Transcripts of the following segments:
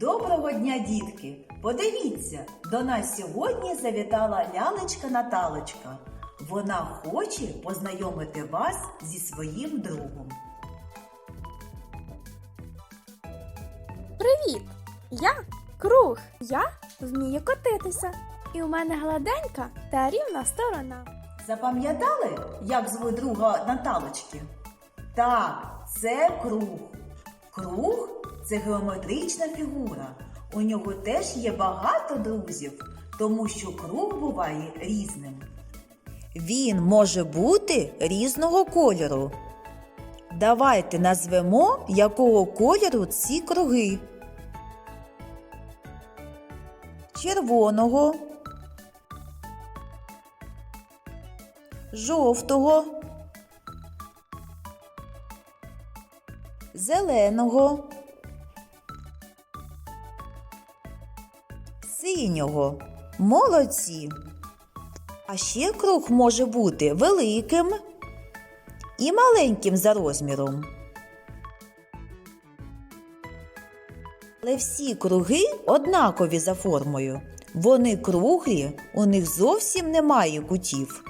Доброго дня, дітки! Подивіться, до нас сьогодні завітала лялечка Наталочка. Вона хоче познайомити вас зі своїм другом. Привіт! Я круг. Я вмію котитися. І у мене гладенька та рівна сторона. Запам'ятали, як звуть друга Наталочки? Так, це круг. Круг це геометрична фігура. У нього теж є багато друзів, тому що круг буває різним. Він може бути різного кольору. Давайте назвемо, якого кольору ці круги. Червоного, жовтого, зеленого, синього. Молодці. А ще круг може бути великим і маленьким за розміром. Але всі круги однакові за формою. Вони круглі, у них зовсім немає кутів.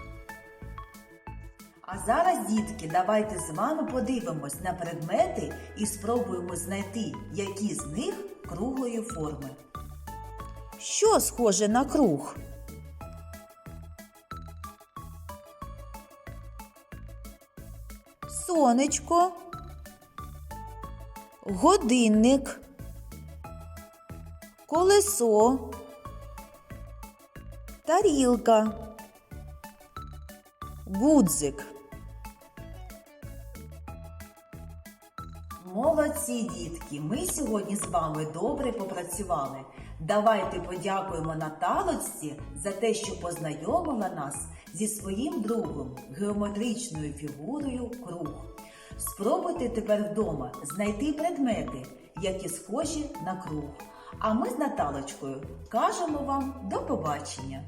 А зараз, дітки, давайте з вами подивимось на предмети і спробуємо знайти, які з них круглої форми. Що схоже на круг? Сонечко, годинник, колесо, тарілка, гудзик. Молодці, дітки! Ми сьогодні з вами добре попрацювали. Давайте подякуємо Наталочці за те, що познайомила нас зі своїм другом, геометричною фігурою круг. Спробуйте тепер вдома знайти предмети, які схожі на круг. А ми з Наталочкою кажемо вам до побачення!